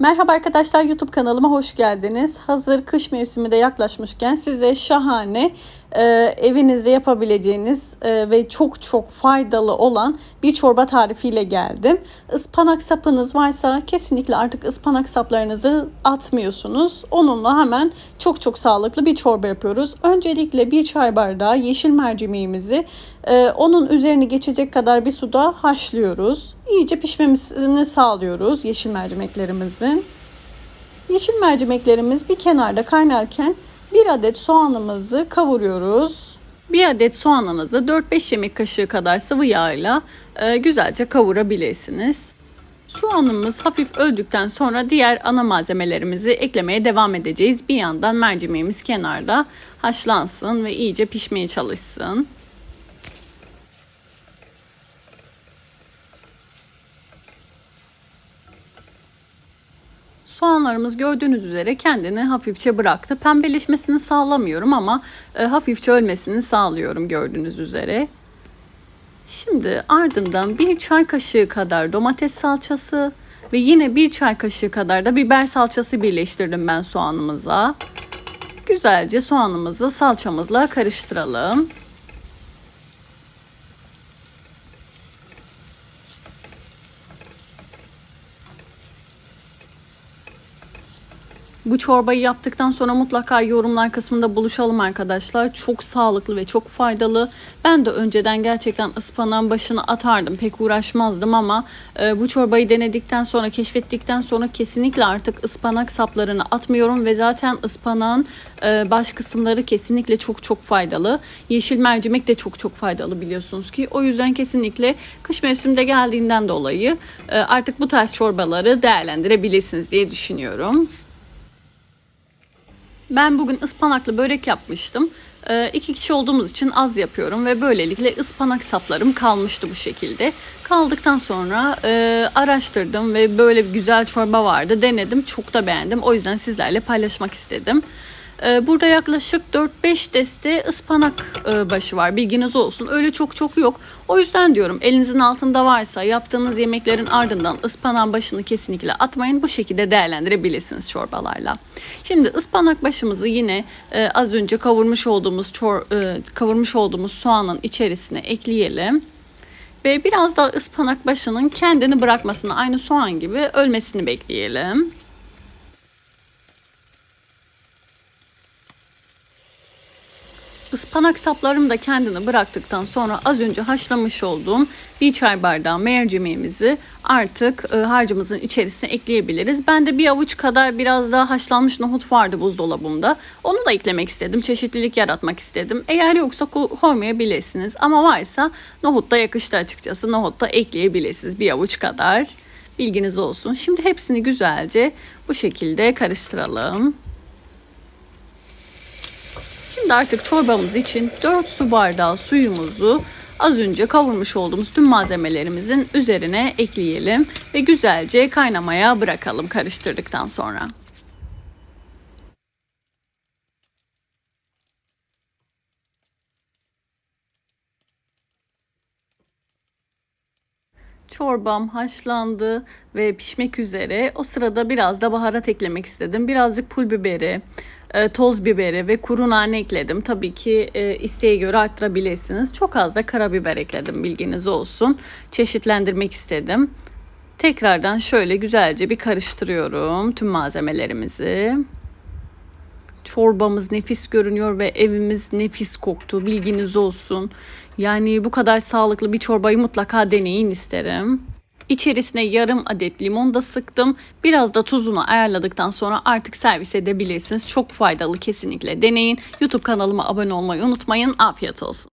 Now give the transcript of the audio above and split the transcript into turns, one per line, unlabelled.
Merhaba arkadaşlar YouTube kanalıma hoş geldiniz. Hazır kış mevsimi de yaklaşmışken size şahane e, evinizde yapabileceğiniz e, ve çok çok faydalı olan bir çorba tarifiyle geldim. Ispanak sapınız varsa kesinlikle artık ıspanak saplarınızı atmıyorsunuz. Onunla hemen çok çok sağlıklı bir çorba yapıyoruz. Öncelikle bir çay bardağı yeşil mercimeğimizi e, onun üzerini geçecek kadar bir suda haşlıyoruz. İyice pişmesini sağlıyoruz yeşil mercimeklerimizin. Yeşil mercimeklerimiz bir kenarda kaynarken bir adet soğanımızı kavuruyoruz. Bir adet soğanınızı 4-5 yemek kaşığı kadar sıvı yağla e, güzelce kavurabilirsiniz. Soğanımız hafif öldükten sonra diğer ana malzemelerimizi eklemeye devam edeceğiz. Bir yandan mercimeğimiz kenarda haşlansın ve iyice pişmeye çalışsın. Soğanlarımız gördüğünüz üzere kendini hafifçe bıraktı. Pembeleşmesini sağlamıyorum ama e, hafifçe ölmesini sağlıyorum gördüğünüz üzere. Şimdi ardından bir çay kaşığı kadar domates salçası ve yine bir çay kaşığı kadar da biber salçası birleştirdim ben soğanımıza. Güzelce soğanımızı salçamızla karıştıralım. Bu çorbayı yaptıktan sonra mutlaka yorumlar kısmında buluşalım arkadaşlar. Çok sağlıklı ve çok faydalı. Ben de önceden gerçekten ıspanağın başını atardım. Pek uğraşmazdım ama e, bu çorbayı denedikten sonra, keşfettikten sonra kesinlikle artık ıspanak saplarını atmıyorum ve zaten ıspanağın e, baş kısımları kesinlikle çok çok faydalı. Yeşil mercimek de çok çok faydalı biliyorsunuz ki. O yüzden kesinlikle kış mevsiminde geldiğinden dolayı e, artık bu tarz çorbaları değerlendirebilirsiniz diye düşünüyorum. Ben bugün ıspanaklı börek yapmıştım. Ee, iki kişi olduğumuz için az yapıyorum ve böylelikle ıspanak saplarım kalmıştı bu şekilde. Kaldıktan sonra e, araştırdım ve böyle bir güzel çorba vardı. Denedim, çok da beğendim. O yüzden sizlerle paylaşmak istedim. Ee, burada yaklaşık 4-5 deste ıspanak e, başı var. Bilginiz olsun. Öyle çok çok yok. O yüzden diyorum elinizin altında varsa yaptığınız yemeklerin ardından ıspanak başını kesinlikle atmayın. Bu şekilde değerlendirebilirsiniz çorbalarla. Şimdi ıspanak başımızı yine e, az önce kavurmuş olduğumuz çor, e, kavurmuş olduğumuz soğanın içerisine ekleyelim. Ve biraz da ıspanak başının kendini bırakmasını aynı soğan gibi ölmesini bekleyelim. Ispanak saplarım da kendini bıraktıktan sonra az önce haşlamış olduğum bir çay bardağı mercimeğimizi artık e, harcımızın içerisine ekleyebiliriz. Ben de bir avuç kadar biraz daha haşlanmış nohut vardı buzdolabımda. Onu da eklemek istedim. Çeşitlilik yaratmak istedim. Eğer yoksa koymayabilirsiniz ama varsa nohut da yakıştı açıkçası. Nohut da ekleyebilirsiniz bir avuç kadar. Bilginiz olsun. Şimdi hepsini güzelce bu şekilde karıştıralım. Şimdi artık çorbamız için 4 su bardağı suyumuzu az önce kavurmuş olduğumuz tüm malzemelerimizin üzerine ekleyelim ve güzelce kaynamaya bırakalım karıştırdıktan sonra. Çorbam haşlandı ve pişmek üzere. O sırada biraz da baharat eklemek istedim. Birazcık pul biberi, e, toz biberi ve kuru nane ekledim. Tabii ki e, isteğe göre arttırabilirsiniz. Çok az da karabiber ekledim bilginiz olsun. Çeşitlendirmek istedim. Tekrardan şöyle güzelce bir karıştırıyorum tüm malzemelerimizi. Çorbamız nefis görünüyor ve evimiz nefis koktu. Bilginiz olsun. Yani bu kadar sağlıklı bir çorbayı mutlaka deneyin isterim. İçerisine yarım adet limon da sıktım. Biraz da tuzunu ayarladıktan sonra artık servis edebilirsiniz. Çok faydalı kesinlikle deneyin. YouTube kanalıma abone olmayı unutmayın. Afiyet olsun.